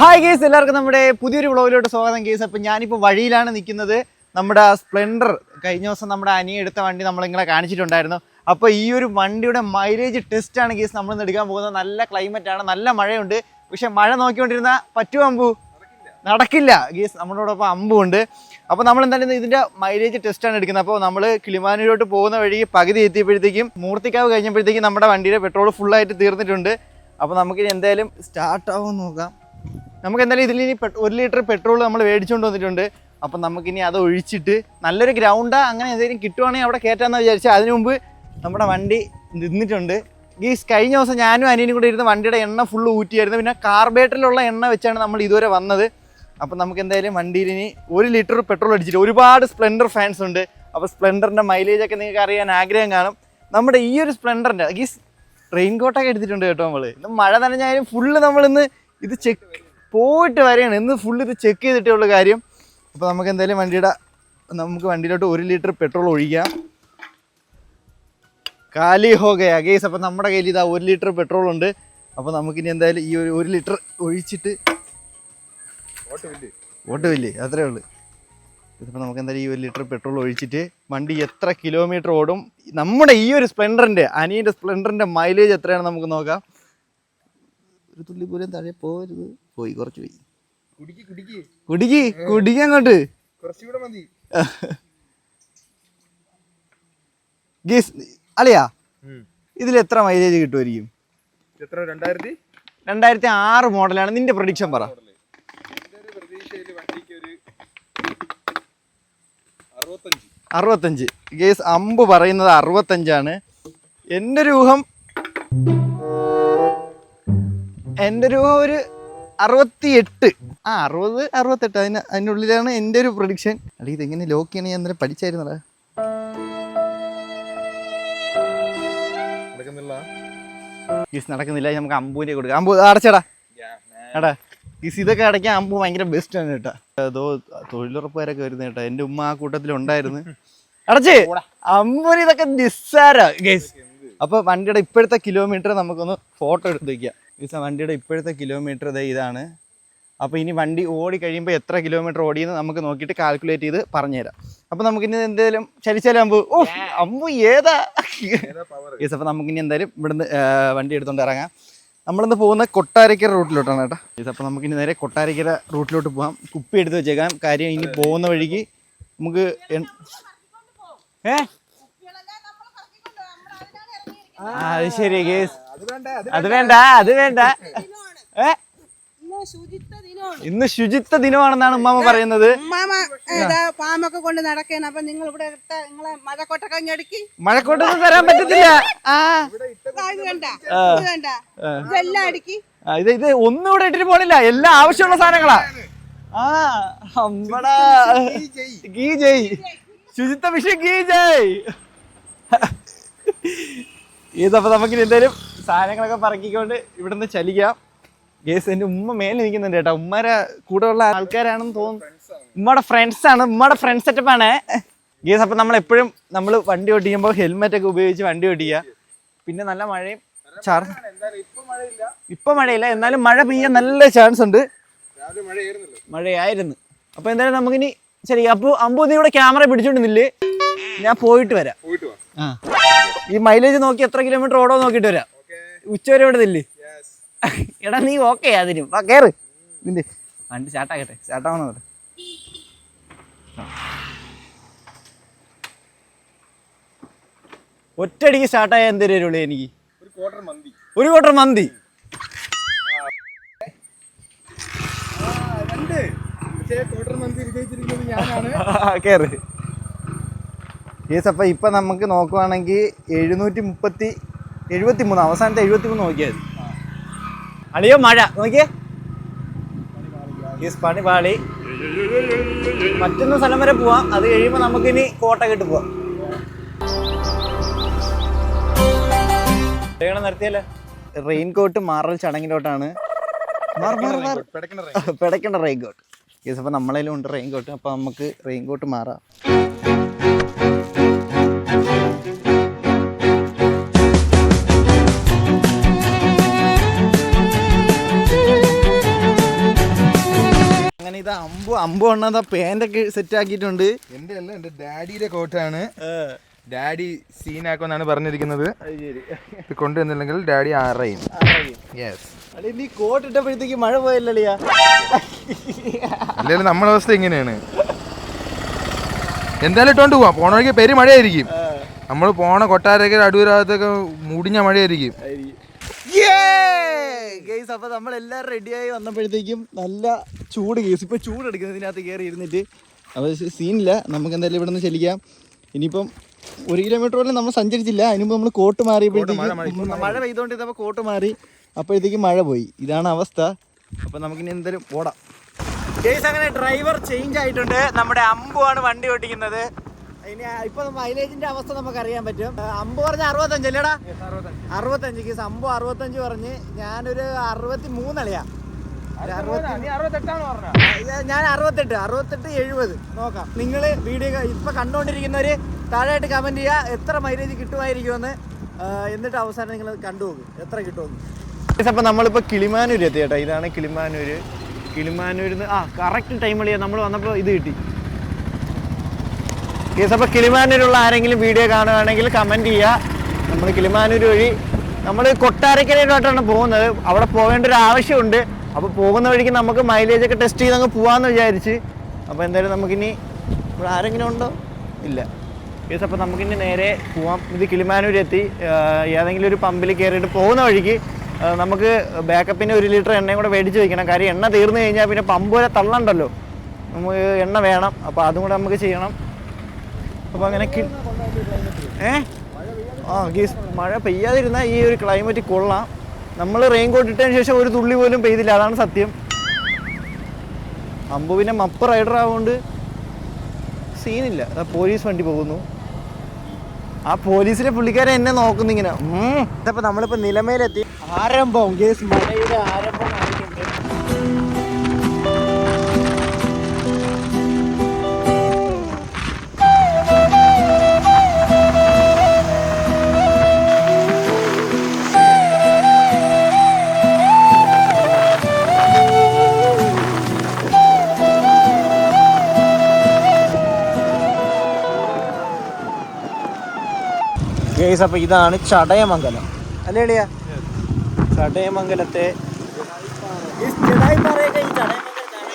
Hi case എല്ലാവർക്കും നമ്മുടെ പുതിയൊരു വ്ളോഗിലോട്ട് സ്വാഗതം കേസ് അപ്പം ഞാനിപ്പോൾ വഴിയിലാണ് നിൽക്കുന്നത്. നമ്മുടെ സ്പ്ലെൻഡർ കഴിഞ്ഞ ദിവസം നമ്മുടെ അനിയ എടുത്ത വണ്ടി നമ്മൾ കാണിച്ചിട്ടുണ്ടായിരുന്നു. അപ്പോൾ ഈ ഒരു വണ്ടിയുടെ മൈലേജ് ടെസ്റ്റാണ് കേസ് നമ്മൾ ഇന്ന് എടുക്കാൻ പോകുന്നത്. നല്ല ക്ലൈമറ്റ് ആണ് നല്ല മഴയുണ്ട്. പക്ഷേ മഴ നോക്കിക്കൊണ്ടിരുന്ന പറ്റുമോ അമ്പു? നടക്കില്ല. ഗീസ് നമ്മളോടൊപ്പം അമ്പുണ്ട് അപ്പോൾ നമ്മൾ എന്തായാലും ഇതിന്റെ മൈലേജ് ടെസ്റ്റാണ് എടുക്കുന്നത്. അപ്പോൾ നമ്മൾ കിളിമാനൂരോട്ട് പോകുന്ന വഴി പകുതി എത്തിയപ്പോഴത്തേക്കും മൂർത്തിക്കാവ് കഴിഞ്ഞപ്പോഴത്തേക്കും നമ്മുടെ വണ്ടിയുടെ പെട്രോൾ ഫുള്ളായിട്ട് തീർന്നിട്ടുണ്ട്. അപ്പോൾ നമുക്കിനി എന്തായാലും സ്റ്റാർട്ട് ആവുമെന്ന് നോക്കാം. നമുക്ക് എന്തായാലും ഇതിൽ ഇനി ഒരു ലിറ്റർ പെട്രോൾ നമ്മൾ മേടിച്ചുകൊണ്ട് വന്നിട്ടുണ്ട്. അപ്പം നമുക്കിനി അത് ഒഴിച്ചിട്ട് നല്ലൊരു ഗ്രൗണ്ടാ അങ്ങനെ എന്തെങ്കിലും കിട്ടുവാണെങ്കിൽ അവിടെ കയറ്റാമെന്ന് വിചാരിച്ചാൽ അതിനു മുമ്പ് നമ്മുടെ വണ്ടി നിന്നിട്ടുണ്ട്. ഗീസ് കഴിഞ്ഞ ദിവസം ഞാനും അനിയനും കൂടെ ഇരുന്ന് വണ്ടിയുടെ എണ്ണ ഫുള്ള് ഊറ്റിയായിരുന്നു. പിന്നെ കാർബേറ്ററിലുള്ള എണ്ണ വെച്ചാണ് നമ്മൾ ഇതുവരെ വന്നത്. അപ്പം നമുക്ക് എന്തായാലും വണ്ടിയിൽ ഇനി ഒരു ലിറ്റർ പെട്രോൾ അടിച്ചിട്ട് ഒരുപാട് സ്പ്ലെൻഡർ ഫാൻസ് ഉണ്ട്. അപ്പോൾ സ്പ്ലെൻഡറിന്റെ മൈലേജ് ഒക്കെ നിങ്ങൾക്ക് അറിയാൻ ആഗ്രഹം കാണും. നമ്മുടെ ഈ ഒരു സ്പ്ലെൻഡറിന്റെ ഗീസ് റെയിൻ കോട്ടൊക്കെ എടുത്തിട്ടുണ്ട് കേട്ടോ നമ്മൾ ഇന്ന് മഴ നനഞ്ഞാലും ഫുള്ള് നമ്മളിന്ന് ഇത് ചെക്ക് പോയിട്ട് വരെയാണ്. ഇന്ന് ഫുള്ള് ഇത് ചെക്ക് ചെയ്തിട്ടേ ഉള്ള കാര്യം. അപ്പോൾ നമുക്ക് എന്തായാലും വണ്ടിയുടെ നമുക്ക് വണ്ടിയിലോട്ട് ഒരു ലിറ്റർ പെട്രോൾ ഒഴിക്കാം. കാലി ഹോ ഗയാ ഗേസ് അപ്പോൾ നമ്മുടെ കയ്യിൽ ഇതാ ഒരു ലിറ്റർ പെട്രോൾ ഉണ്ട്. അപ്പോൾ നമുക്കിനി എന്തായാലും ഈ ഒരു ഒരു ലിറ്റർ ഒഴിച്ചിട്ട് ഓട്ടുമില്ലേ അത്രേ ഉള്ളൂ. ഇതിപ്പോൾ നമുക്ക് എന്തായാലും ഈ ഒരു ലിറ്റർ പെട്രോൾ ഒഴിച്ചിട്ട് വണ്ടി എത്ര കിലോമീറ്റർ ഓടും? നമ്മുടെ ഈ ഒരു സ്പ്ലെൻഡറിന്റെ അനിയന്റെ സ്പ്ലെൻഡറിന്റെ മൈലേജ് എത്രയാണെന്ന് നമുക്ക് നോക്കാം. ഒരു തുള്ളി പോലും താഴെ പോകരുത് പോയി കുറച്ച് പോയി. കുടിക്ക് കുടിക്ക്. അങ്ങോട്ട്. ഗീസ് ഇതിൽ എത്ര മൈലേജ് കിട്ടുമായിരിക്കും? രണ്ടായിരത്തി? ആറ് മോഡലാണ് നിന്റെ പ്രൊഡിക്ഷൻ പറ. എന്റെ അറുപത്തഞ്ച്. അറുപത്തഞ്ച്. ഗേസ് അമ്പ് പറയുന്നത് അറുപത്തഞ്ചാണ്. എന്റെ ഒരു ഊഹം എന്റെ ഒരു ഒരു അറുപത്തി എട്ട് ആ അറുപത് അറുപത്തെട്ട്. അതിന് അതിനുള്ളിലാണ് എന്റെ ഒരു പ്രൊഡിക്ഷൻ അല്ലെങ്കിൽ ഇതെങ്ങനെ ലോക്ക് ചെയ്യണേ? ഞാൻ അന്നേരം പഠിച്ചായിരുന്നടാ. നടക്കുന്നില്ല. ഗീസ് നടക്കുന്നില്ല. നമുക്ക് അമ്പൂനെ കൊടുക്കാം. അമ്പു അടച്ചടാ. എടാ ഗീസ് ഇതൊക്കെ അടയ്ക്കാൻ അമ്പു ഭയങ്കര ബെസ്റ്റ് ആണ് കേട്ടാ. അതോ തൊഴിലുറപ്പുകാരൊക്കെ വരുന്ന കേട്ടാ. എന്റെ ഉമ്മ ആ കൂട്ടത്തിൽ ഉണ്ടായിരുന്നു. അടച്ചേ! അമ്പൂന് ഇതൊക്കെ നിസ്സാര ഗേസ്. അപ്പൊ വണ്ടിയുടെ ഇപ്പോഴത്തെ കിലോമീറ്റർ നമുക്കൊന്ന് ഫോട്ടോ എടുത്ത് വയ്ക്കാം ഗീസ് വണ്ടിയുടെ ഇപ്പോഴത്തെ കിലോമീറ്റർ ഇതേ ഇതാണ്. അപ്പോൾ ഇനി വണ്ടി ഓടി കഴിയുമ്പോൾ എത്ര കിലോമീറ്റർ ഓടിയെന്ന് നമുക്ക് നോക്കിയിട്ട് കാൽക്കുലേറ്റ് ചെയ്ത് പറഞ്ഞുതരാം. അപ്പോൾ നമുക്കിനി എന്തെങ്കിലും ചലിച്ചാലും അമ്പു? ഓ അമ്പു ഏതാ? യെസ് അപ്പോൾ നമുക്കിനി എന്തായാലും ഇവിടുന്ന് വണ്ടി എടുത്തുകൊണ്ട് ഇറങ്ങാം. നമ്മളിന്ന് പോകുന്ന കൊട്ടാരക്കര റൂട്ടിലോട്ടാണ് കേട്ടോ. യെസ് അപ്പോൾ നമുക്കിനി നേരെ കൊട്ടാരക്കര റൂട്ടിലോട്ട് പോകാം കുപ്പി എടുത്ത് വെച്ചേക്കാം. കാര്യം ഇനി പോകുന്ന വഴിക്ക് നമുക്ക് ഏ? ആ, അത് ശരി കേസ് അത് വേണ്ട അത് വേണ്ട. അത് വേണ്ട. ഏ? ഇന്ന് ശുചിത്വ ദിനമാണ്. ഇന്ന് ശുചിത്വ ദിനമാണെന്നാണ് ഉമ്മാമ പറയുന്നത്. ഉമ്മാമ പാമ്പൊക്കെ കൊണ്ട് നടക്കണം. അപ്പൊ നിങ്ങൾ ഇവിടെ നിങ്ങളെ മഴക്കൊട്ടൊക്കെ ഞടുക്കി മഴക്കോട്ടൊന്നും തരാൻ പറ്റത്തില്ല. ആ. ഇത് കണ്ട ഇത് കണ്ട ഇതെല്ലാം അടുക്കി. ഇത് ഇത് ഒന്നും ഇവിടെ ഇട്ടിട്ട് പോണില്ല. എല്ലാ ആവശ്യമുള്ള സാധനങ്ങളാ. ആ അമ്മടാ. ഗീ ജയ്. ശുചിത്വ വിഷയം ഗീ ജയ്. ഇതപ്പോ നമുക്ക് എന്തായാലും സാധനങ്ങളൊക്കെ പറക്കിക്കൊണ്ട് ഇവിടുന്ന് ചലിക്കാം. ഗേസ് എന്റെ ഉമ്മ മേലെ നിൽക്കുന്നുണ്ട് കേട്ടോ. ഉമ്മരെ കൂടെ ഉള്ള ആൾക്കാരാണെന്ന് തോന്നുന്നു. ഉമ്മയുടെ ഫ്രണ്ട്സ് ആണ്. ഉമ്മയുടെ ഫ്രണ്ട്സ് സെറ്റപ്പ് ആണ്. ഗേസ് അപ്പൊ നമ്മൾ എപ്പോഴും നമ്മൾ വണ്ടി ഓടിക്കുമ്പോൾ ഹെൽമെറ്റ് ഒക്കെ ഉപയോഗിച്ച് വണ്ടി ഓടിക്കുക. പിന്നെ നല്ല മഴയും ചാർജ് ഇപ്പൊ മഴയില്ല. എന്നാലും മഴ പെയ്യാൻ നല്ല ചാൻസ് ഉണ്ട്. മഴയായിരുന്നു. അപ്പൊ എന്തായാലും നമുക്കിനി ശരി അപ്പൊ അമ്പു നീ ഇവിടെ ക്യാമറ പിടിച്ചോണ്ട് നില്ല്. ഞാൻ പോയിട്ട് വരാം. ആ. ഈ മൈലേജ് നോക്കി എത്ര കിലോമീറ്റർ ഓടോ നോക്കിയിട്ട് വരാം. ഓക്കെ ഉച്ച വരെ ഇവിടെ നില്ല് എടാ നീ ഓക്കെ അതിനും വാ കേറ്. നിന്റെ വണ്ടി സ്റ്റാർട്ടാക്കട്ടെ സ്റ്റാർട്ടാവണം ഒറ്റടിക്ക് ഒറ്റയടിക്ക് സ്റ്റാർട്ടായ എന്തേലും വരുള്ളൂ എനിക്ക്? ഒരു ക്വാർട്ടർ മന്തി. കേറ്. യെസ് അപ്പം ഇപ്പം നമുക്ക് നോക്കുവാണെങ്കിൽ എഴുന്നൂറ്റി മുപ്പത്തി എഴുപത്തി മൂന്ന് അവസാനത്തെ എഴുപത്തി മൂന്ന് നോക്കിയത് അളിയോ മഴ. നോക്കിയേ. ഈസ് പണി പാളി. മറ്റൊന്ന് സ്ഥലം വരെ പോവാം. അത് കഴിയുമ്പോൾ നമുക്കിനി കോട്ടക്കെട്ട് പോവാം. നിർത്തിയല്ലേ? റെയിൻ കോട്ട് മാറൽ ചടങ്ങിലോട്ടാണ്. പെടക്കണ്ട മാറ് മാറ്. പെടക്കണ പിടയ്ക്കേണ്ട റെയിൻ കോട്ട് യെസ് അപ്പോൾ നമ്മളതിലും ഉണ്ട് റെയിൻ കോട്ട് അപ്പോൾ നമുക്ക് റെയിൻ കോട്ട് മാറാം. ഇത് അമ്പു അമ്പു അണ്ണാ പാന്റൊക്കെ സെറ്റ് ആക്കിയിട്ടുണ്ട് എന്റെ അല്ല എന്റെ ഡാഡിയുടെ കോട്ടാണ്. ഡാഡി സീനാക്കുമെന്നാണ് പറഞ്ഞിരിക്കുന്നത്. ഇത് കൊണ്ടുവന്നില്ലെങ്കിൽ ഡാഡി ആറയും. യെസ് അല്ലെ നീ കോട്ട് ഇട്ടപ്പോഴത്തേക്ക് മഴ പോയല്ലിയാ അല്ലേ നമ്മുടെ അവസ്ഥ എങ്ങനെയാണ് എന്തായാലും ഇട്ടോണ്ട് പോവാം. പോണ വഴിക്ക് പേര് മഴയായിരിക്കും നമ്മൾ പോണ കൊട്ടാരക്കര അടൂരാകത്തൊക്കെ മുടിഞ്ഞ മഴയായിരിക്കും. ഗെയ്സ് അപ്പൊ നമ്മൾ എല്ലാവരും റെഡിയായി വന്നപ്പോഴത്തേക്കും നല്ല ചൂട് കേസ് ഇപ്പൊ ചൂട് എടുക്കുന്നതിനകത്ത് കയറി ഇരുന്നിട്ട്. അപ്പൊ സീനില്ല നമുക്ക് എന്തായാലും ഇവിടെ നിന്ന് ചെല്ലിക്കാം. ഇനിയിപ്പം ഒരു കിലോമീറ്റർ കിലോമീറ്ററോളം നമ്മൾ സഞ്ചരിച്ചില്ല. അതിനുമ്പോ നമ്മൾ കോട്ട് മാറിയപ്പോഴത്തേക്കും മഴ പെയ്തോണ്ടിരുന്നപ്പോ കോട്ട് മാറി. അപ്പോഴത്തേക്കും മഴ പോയി. ഇതാണ് അവസ്ഥ. അപ്പൊ നമുക്കിനി എന്തായാലും ഓടാം. കേസ് അങ്ങനെ ഡ്രൈവർ ചേഞ്ച് ആയിട്ടുണ്ട്. നമ്മുടെ അമ്പു ആണ് വണ്ടി ഓടിക്കുന്നത് ഇനി ഇപ്പൊ മൈലേജിന്റെ അവസ്ഥ നമുക്ക് അറിയാൻ പറ്റും അമ്പ് പറഞ്ഞ അറുപത്തഞ്ച് അല്ലേടാ? അറുപത്തഞ്ച്. കേസ് അമ്പു അറുപത്തഞ്ച് പറഞ്ഞ് ഞാനൊരു അറുപത്തി മൂന്നളിയാ ഞാൻ അറുപത്തെട്ട് അറുപത്തെട്ട് എഴുപത്. നോക്കാം. നിങ്ങൾ വീഡിയോ ഇപ്പൊ കണ്ടുകൊണ്ടിരിക്കുന്നവര് താഴെയായിട്ട് കമന്റ് ചെയ്യുക എത്ര മൈലേജ് കിട്ടുമായിരിക്കുമെന്ന്. എന്ന് എന്നിട്ട് അവസാനം നിങ്ങൾ കണ്ടുപോകും എത്ര കിട്ടുമെന്ന്. അപ്പൊ നമ്മളിപ്പോ കിളിമാനൂർ എത്തി കേട്ടോ ഇതാണ് കിളിമാനൂര്. കിളിമാനൂരിൽ നിന്ന് ആ കറക്റ്റ് ടൈമിൽ നമ്മൾ വന്നപ്പോൾ ഇത് കിട്ടി. കേസ് അപ്പോൾ കിളിമാനൂരുള്ള ആരെങ്കിലും വീഡിയോ കാണുകയാണെങ്കിൽ കമന്റ് ചെയ്യുക. നമ്മൾ കിളിമാനൂർ വഴി നമ്മൾ കൊട്ടാരക്കരയിലോട്ടാണ് പോകുന്നത്. അവിടെ പോകേണ്ട ഒരു ആവശ്യമുണ്ട്. അപ്പോൾ പോകുന്ന വഴിക്ക് നമുക്ക് മൈലേജ് ഒക്കെ ടെസ്റ്റ് ചെയ്ത് അങ്ങ് പോകാമെന്ന് വിചാരിച്ച്. അപ്പോൾ എന്തായാലും നമുക്കിനി ഇവിടെ ആരെങ്കിലും ഉണ്ടോ? ഇല്ല. കേസ് അപ്പോൾ നമുക്കിനി നേരെ പോവാം. ഇത് കിളിമാനൂർ എത്തി ഏതെങ്കിലും ഒരു പമ്പിൽ കയറിയിട്ട് പോകുന്ന വഴിക്ക് നമുക്ക് ബാക്കപ്പിന് ഒരു ലിറ്റർ എണ്ണയും കൂടെ മേടിച്ച് വയ്ക്കണം കാര്യം എണ്ണ തീർന്നു കഴിഞ്ഞാൽ പിന്നെ പമ്പ് വരെ തള്ളണ്ടല്ലോ. നമുക്ക് എണ്ണ വേണം. അപ്പോൾ അതും കൂടെ നമുക്ക് ചെയ്യണം. അപ്പോൾ അങ്ങനെ ഏ? ആ ഗീസ് മഴ പെയ്യാതിരുന്ന ഈ ഒരു ക്ലൈമറ്റ് കൊള്ളാം. നമ്മൾ റെയിൻ കോട്ട് ഇട്ടതിന് ശേഷം ഒരു തുള്ളി പോലും പെയ്തില്ല അതാണ് സത്യം. അമ്പു പിന്നെ മപ്പ് റൈഡർ ആവുകൊണ്ട് സീനില്ല അതാ പോലീസ് വണ്ടി പോകുന്നു. ആ പോലീസിലെ പുള്ളിക്കാരെ എന്നെ നോക്കുന്നു ഇങ്ങനെ ഇതപ്പോൾ നമ്മളിപ്പോൾ നിലമേലെത്തി. ആരംഭം ഗേസ് മഴയുടെ ആരംഭം ആയിട്ടുണ്ട്. ഗേസ് അപ്പോൾ ഇതാണ് ചടയമംഗലം. അല്ലേ എളിയ ചടയമംഗലത്തെ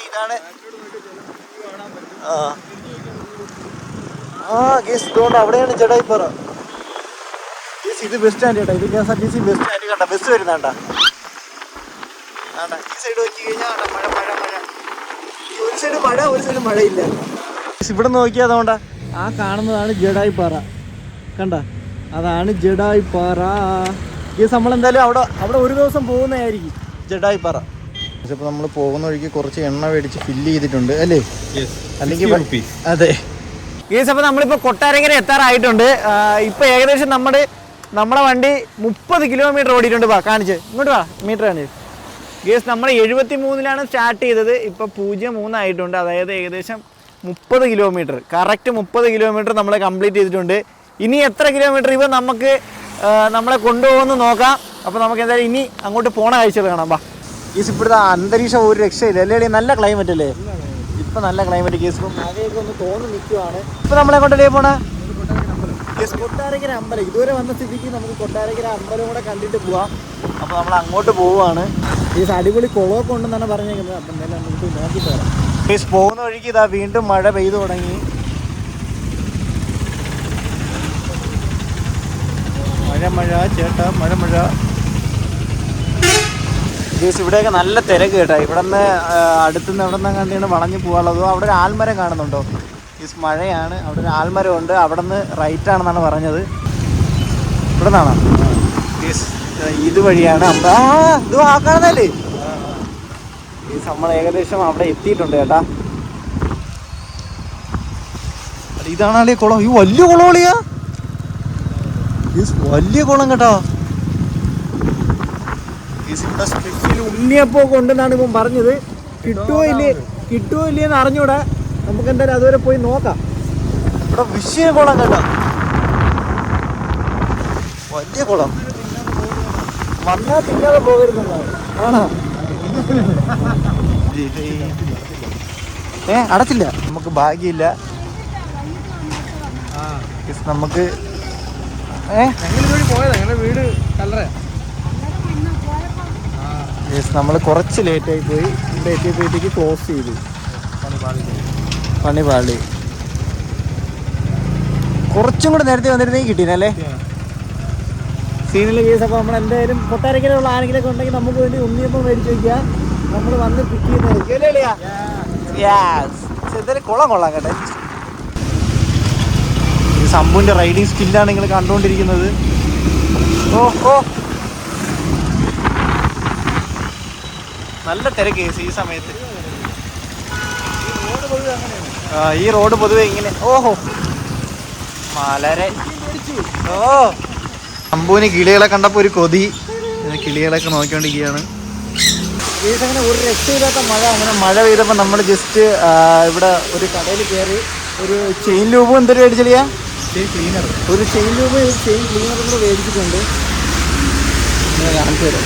ഇതാണ്. ആ. ഗേസ് ഇതുകൊണ്ട് അവിടെയാണ് ജടായിപ്പാറ ഗേസ് ഇത് ബസ് സ്റ്റാൻഡ് കേട്ടോ. ഇത് K S R T C bus stand കണ്ട? ബസ് വരുന്നേണ്ട ആണ്ട ഈ സൈഡ് നോക്കി കഴിഞ്ഞാൽ ആണ്ട മഴ മഴ മഴ. ഈ ഒരു സൈഡ് മഴ ഒരു സൈഡ് മഴയില്ല. ഗേസ് ഇവിടെ നോക്കിയാ അതുകൊണ്ടാ. ആ കാണുന്നതാണ് ജഡായിപ്പാറ കണ്ട? അതാണ് ജഡായിപ്പാറ ഗേസ് നമ്മളെന്തായാലും അവിടെ അവിടെ ഒരു ദിവസം പോകുന്നതായിരിക്കും. ജഡായിപ്പാറ ഇപ്പോൾ നമ്മൾ പോകുന്ന വഴിക്ക് കുറച്ച് എണ്ണ മേടിച്ച് ഫില്ല് ചെയ്തിട്ടുണ്ട് അല്ലേ? അല്ലെങ്കിൽ അതെ. ഗേസ് അപ്പോൾ നമ്മളിപ്പോൾ കൊട്ടാരക്കര എത്താറായിട്ടുണ്ട്. ഇപ്പോൾ ഏകദേശം നമ്മുടെ നമ്മുടെ വണ്ടി മുപ്പത് കിലോമീറ്റർ ഓടിയിട്ടുണ്ട്. വാ കാണിച്ച്. ഇങ്ങോട്ട് വാ മീറ്റർ കാണിച്ച്. ഗേസ് നമ്മൾ എഴുപത്തി മൂന്നിലാണ് സ്റ്റാർട്ട് ചെയ്തത്. ഇപ്പോൾ പൂജ്യം മൂന്നായിട്ടുണ്ട്. അതായത് ഏകദേശം മുപ്പത് കിലോമീറ്റർ കറക്റ്റ് മുപ്പത് കിലോമീറ്റർ നമ്മൾ കംപ്ലീറ്റ് ചെയ്തിട്ടുണ്ട്. ഇനി എത്ര കിലോമീറ്റർ ഇവ നമുക്ക് നമ്മളെ കൊണ്ടുപോകുമെന്ന് നോക്കാം. അപ്പോൾ നമുക്ക് എന്തായാലും ഇനി അങ്ങോട്ട് പോണ കാഴ്ചകൾ കാണാം. ബാ കേസ് ഇപ്പോഴത്തെ അന്തരീക്ഷം ഒരു രക്ഷയില്ല. അല്ലേ? നല്ല ക്ലൈമറ്റ് അല്ലേ? ഇപ്പം നല്ല ക്ലൈമറ്റ് കേസ് ഇപ്പം മഴയൊക്കെ ഒന്ന് തോന്നി നിൽക്കുവാണ് ഇപ്പം നമ്മളെ കൊണ്ടല്ലേ പോണ? കൊട്ടാരക്കര അമ്പലം. ഇതുവരെ വന്ന സ്ഥിതിക്ക് നമുക്ക് കൊട്ടാരക്കര അമ്പലം കൂടെ കണ്ടിട്ട് പോവാം. അപ്പോൾ നമ്മൾ അങ്ങോട്ട് പോവുകയാണ് കേസ് അടിപൊളി കുളമൊക്കെ ഉണ്ടെന്നാണ് പറഞ്ഞേക്കുന്നത്. അപ്പം എന്തായാലും നമുക്ക് നോക്കി പോരാം കേസ് പോകുന്ന വഴിക്ക് ഇതാ വീണ്ടും മഴ പെയ്തു തുടങ്ങി. മഴ മഴ ചേട്ടാ മഴ മഴ ഗീസ് ഇവിടെയൊക്കെ നല്ല തിരക്ക് കേട്ടോ. ഇവിടെ നിന്ന് അടുത്തുനിന്ന് എവിടെ നിന്ന് കണ്ടിയാണ് വളഞ്ഞു പോകാനുള്ളതോ? അവിടെ ഒരു ആൽമരം കാണുന്നുണ്ടോ? ഗീസ് മഴയാണ്. അവിടെ ഒരു ആൽമരം ഉണ്ട് അവിടെ നിന്ന് റൈറ്റ് ആണെന്നാണ് പറഞ്ഞത്. ഇവിടെ നിന്നാണോ ഇതുവഴിയാണ് ഇത് കാണുന്നല്ലേ നമ്മൾ ഏകദേശം അവിടെ എത്തിയിട്ടുണ്ട് കേട്ടാ. ഇതാണല്ലേ കുളം. ഈ വലിയ കുളമളിയാ ഗീസ് വലിയ കുളം കേട്ടോ. ഉണ്ണിയപ്പോ കൊണ്ടെന്നാണ് ഇപ്പം പറഞ്ഞത്. കിട്ടുമോ ഇല്ലേ കിട്ടുമോ ഇല്ലേന്ന് അറിഞ്ഞൂടാ. നമുക്ക് എന്തായാലും അതുവരെ പോയി നോക്കാം. ഇവിടെ വിഷയ കുളം കേട്ടോ. വലിയ കുളം വന്നാ തിന്നാതെ പോകരുതെന്നാണ് ആണോ? ഏ അടച്ചില്ല. നമുക്ക് ഭാഗ്യമില്ല. നമുക്ക് നമ്മൾ കുറച്ച് ലേറ്റ് ആയി പോയി. ഇവിടെ എത്തിയപ്പോഴത്തേക്ക് ക്ലോസ് ചെയ്തു. പണി പാളി കുറച്ചും കൂടെ നേരത്തെ വന്നിരുന്നെങ്കിൽ കിട്ടീനല്ലേ സീനിലെ കേസ് അപ്പോൾ നമ്മൾ എന്തായാലും കൊട്ടാരക്കരയുള്ള ആരെങ്കിലൊക്കെ ഉണ്ടെങ്കിൽ നമുക്ക് വേണ്ടി ഉണ്ണിയപ്പം മേടിച്ച് വയ്ക്കുക നമ്മൾ വന്ന് പിക്ക് ചെയ്യുന്നതായിരിക്കും. അല്ലേ കൊള്ളാം കൊള്ളാം കേട്ടെ. ഈ സംഭുവിന്റെ റൈഡിങ് സ്കില്ലാണ് നിങ്ങൾ കണ്ടുകൊണ്ടിരിക്കുന്നത്. ഓ ഓ. നല്ല തിരക്ക് ഈ സമയത്ത്. ഈ റോഡ് പൊതുവെ ഇങ്ങനെ ഓഹോ. മലരെ ഓ. അമ്പൂന് കിളികളെ കണ്ടപ്പോൾ ഒരു കൊതി. കിളികളൊക്കെ നോക്കിക്കൊണ്ടിരിക്കുകയാണ്. അങ്ങനെ ഒരു രക്ഷയില്ലാത്ത മഴ. അങ്ങനെ മഴ പെയ്തപ്പോൾ നമ്മൾ ജസ്റ്റ് ഇവിടെ ഒരു കടയിൽ കയറി ഒരു ചെയിൻ ലൂബും എന്തൊരു മേടിച്ചില്ല ക്ലീനർ ഒരു ചെയിൻ രൂപ ഒരു ചെയിൻ ക്ലീനർ കൂടെ മേടിച്ചിട്ടുണ്ട്. ഞാൻ കാണിച്ചു തരാം.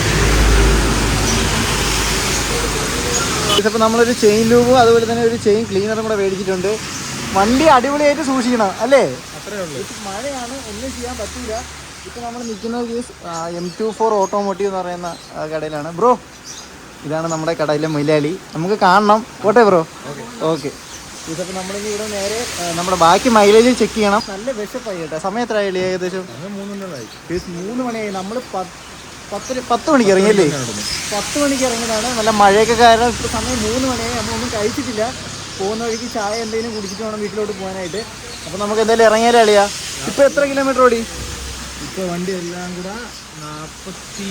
ഇതിപ്പോൾ നമ്മളൊരു ചെയിൻ ലൂബും അതുപോലെ തന്നെ ഒരു ചെയിൻ ക്ലീനറും കൂടെ മേടിച്ചിട്ടുണ്ട്. വണ്ടി അടിപൊളിയായിട്ട് സൂക്ഷിക്കണം അല്ലേ? മഴയാണ് ഒന്നും ചെയ്യാൻ പറ്റില്ല ഇപ്പം നമ്മൾ നിൽക്കുന്നത് ഈ എം ടു ഫോർ ഓട്ടോമോട്ടീവ് എന്ന് പറയുന്ന കടയിലാണ്. ബ്രോ ഇതാണ് നമ്മുടെ കടയിലെ മൊയിലാളി നമുക്ക് കാണണം. പോട്ടെ ബ്രോ? ഓക്കെ. ഇതിപ്പോൾ നമ്മളിനി ഇവിടെ നേരെ നമ്മുടെ ബാക്കി മൈലേജ് ചെക്ക് ചെയ്യണം. നല്ല വിശപ്പായി കേട്ടോ. സമയം എത്ര ആയില്ലേ ഏകദേശം മൂന്ന് മണിയായി നമ്മൾ പത്ത് പത്ത് മണിക്ക് ഇറങ്ങിയല്ലേ പത്ത് മണിക്ക് ഇറങ്ങിയതാണ് നല്ല മഴയൊക്കെ കാരണം ഇപ്പോൾ സമയം മൂന്ന് മണിയായി നമ്മളൊന്നും കഴിച്ചിട്ടില്ല. പോകുന്ന വഴിക്ക് ചായ എന്തെങ്കിലും കുടിച്ചിട്ട് വേണം വീട്ടിലോട്ട് പോകാനായിട്ട്. അപ്പോൾ നമുക്ക് എന്തായാലും ഇറങ്ങിയാലേ അളിയാ ഇപ്പോൾ എത്ര കിലോമീറ്റർ ഓടി? ഇപ്പൊ വണ്ടി എല്ലാം കൂടെ നാപ്പത്തി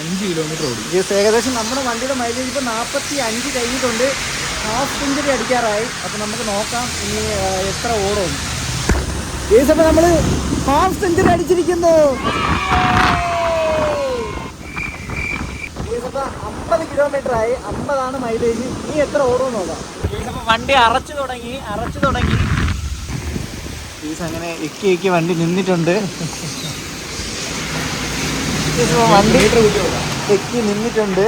അഞ്ച് കിലോമീറ്റർ ഓടി. ഏകദേശം നമ്മുടെ വണ്ടിയുടെ മൈലേജ് ഇപ്പോൾ നാൽപ്പത്തി അഞ്ച് കഴിഞ്ഞിട്ടുണ്ട്. ഹാഫ് സെഞ്ചുറി അടിക്കാറായി. അപ്പോൾ നമുക്ക് നോക്കാം ഇനി എത്ര ഓടും. ഈ സമയം നമ്മൾ ഹാഫ് സെഞ്ചുറി അടിച്ചിരിക്കുന്നു. അമ്പത് കിലോമീറ്റർ ആയി. അമ്പതാണ് മൈലേജ് ഇനി എത്ര ഓടും നോക്കാം. വണ്ടി അറച്ചു തുടങ്ങി അറച്ചു തുടങ്ങി. അങ്ങനെ ഇക്കി ഇക്കി വണ്ടി നിന്നിട്ടുണ്ട്. വണ്ടി എക്കി നിന്നിട്ടുണ്ട്.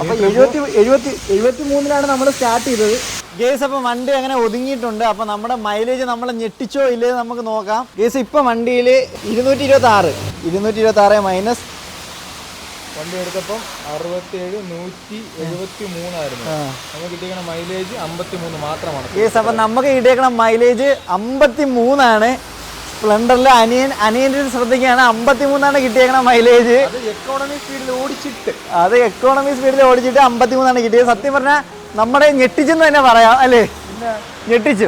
അപ്പൊ എഴുപത്തി എഴുപത്തി എഴുപത്തി മൂന്നിലാണ് നമ്മൾ സ്റ്റാർട്ട് ചെയ്തത്. ഗേസ് അപ്പൊ വണ്ടി അങ്ങനെ ഒതുങ്ങിയിട്ടുണ്ട്. അപ്പൊ നമ്മുടെ മൈലേജ് നമ്മൾ ഞെട്ടിച്ചോ ഇല്ലേ നമുക്ക് നോക്കാം. ഗേസ് ഇപ്പൊ വണ്ടിയിൽ ഇരുന്നൂറ്റി ഇരുപത്തി ആറ് ഇരുന്നൂറ്റി ഇരുപത്തി ആറ് മൈനസ് വണ്ടി എടുത്തപ്പം അറുപത്തിയേഴ് നൂറ്റി എഴുപത്തി മൂന്നായിരുന്നു നമുക്ക് കിട്ടിയ മൈലേജ് അമ്പത്തി മൂന്ന് മാത്രമാണ്. ഗേസ് അപ്പൊ നമുക്ക് കിട്ടിയേക്കണ മൈലേജ് അമ്പത്തി മൂന്നാണ് സ്പ്ലെൻഡറിൽ അനിയൻ അനിയന്റെ ശ്രദ്ധിക്കുകയാണ് അമ്പത്തി മൂന്നാണ് കിട്ടിയേക്കണ മൈലേജ് അത് എക്കോണമി സ്പീഡിൽ ഓടിച്ചിട്ട്. അത് എക്കോണമി സ്പീഡിൽ ഓടിച്ചിട്ട് അമ്പത്തി മൂന്നാണ് കിട്ടിയത്. സത്യം പറഞ്ഞാൽ നമ്മുടെ ഞെട്ടിച്ചെന്ന് തന്നെ പറയാം അല്ലേ? ഞെട്ടിച്ചു.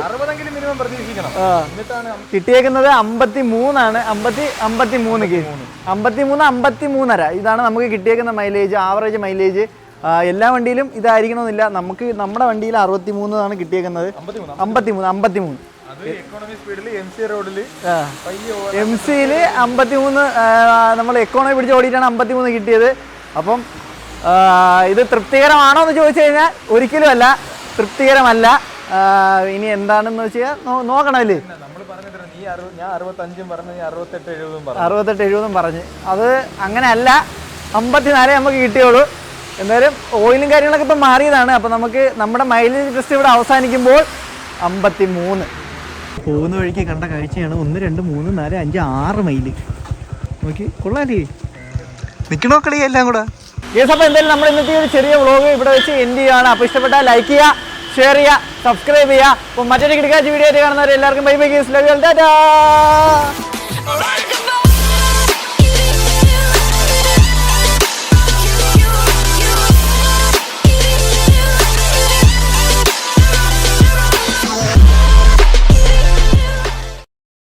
കിട്ടിയേക്കുന്നത് അമ്പത്തി മൂന്നാണ് അമ്പത്തി അമ്പത്തി മൂന്ന് അമ്പത്തി മൂന്ന് അമ്പത്തി മൂന്നര ഇതാണ് നമുക്ക് കിട്ടിയേക്കുന്ന മൈലേജ് ആവറേജ് മൈലേജ് എല്ലാ വണ്ടിയിലും ഇതായിരിക്കണമെന്നില്ല. നമുക്ക് നമ്മുടെ വണ്ടിയിൽ അറുപത്തി മൂന്നാണ് കിട്ടിയേക്കുന്നത്. അമ്പത്തി മൂന്ന് അമ്പത്തി മൂന്ന് എം സിയിൽ അമ്പത്തി മൂന്ന് നമ്മൾ എക്കോണമി പിടിച്ച് ഓടിയിട്ടാണ് അമ്പത്തി മൂന്ന് കിട്ടിയത്. അപ്പം ഇത് തൃപ്തികരമാണോ എന്ന് ചോദിച്ചു കഴിഞ്ഞാൽ ഒരിക്കലും അല്ല. തൃപ്തികരമല്ല. ഇനി എന്താണെന്ന് വെച്ചാൽ നോക്കണമല്ലേ അറുപത്തെട്ട് എഴുപതും പറഞ്ഞു. അത് അങ്ങനെയല്ല. അമ്പത്തിനാലേ നമുക്ക് കിട്ടിയുള്ളൂ. എന്തായാലും ഓയിലും കാര്യങ്ങളൊക്കെ ഇപ്പം മാറിയതാണ്. അപ്പം നമുക്ക് നമ്മുടെ മൈലേജ് ടെസ്റ്റ് ഇവിടെ അവസാനിക്കുമ്പോൾ അമ്പത്തി മൂന്ന് പോകുന്ന വഴിക്ക് കണ്ട കാഴ്ചയാണ്. ഒന്ന് രണ്ട് മൂന്ന് നാല് അഞ്ച് ആറ് മൈൽ. നോക്കി. കൊള്ളാലേ നിൽക്കണോ കളി എല്ലാം കൂടെ? യെസ് അപ്പോൾ എന്തായാലും നമ്മൾ ഇന്നത്തെ ഒരു ചെറിയ വ്ളോഗ് ഇവിടെ വെച്ച് എൻഡ് ചെയ്യുകയാണ്. അപ്പോൾ ഇഷ്ടപ്പെട്ടാൽ ലൈക്ക് ചെയ്യുക ഷെയർ ചെയ്യുക സബ്സ്ക്രൈബ് ചെയ്യുക. അപ്പോൾ മറ്റൊരു കിടക്കാച്ച വീഡിയോ ആയിട്ട് കാണുന്നവരെ എല്ലാവർക്കും bye bye guys love tata.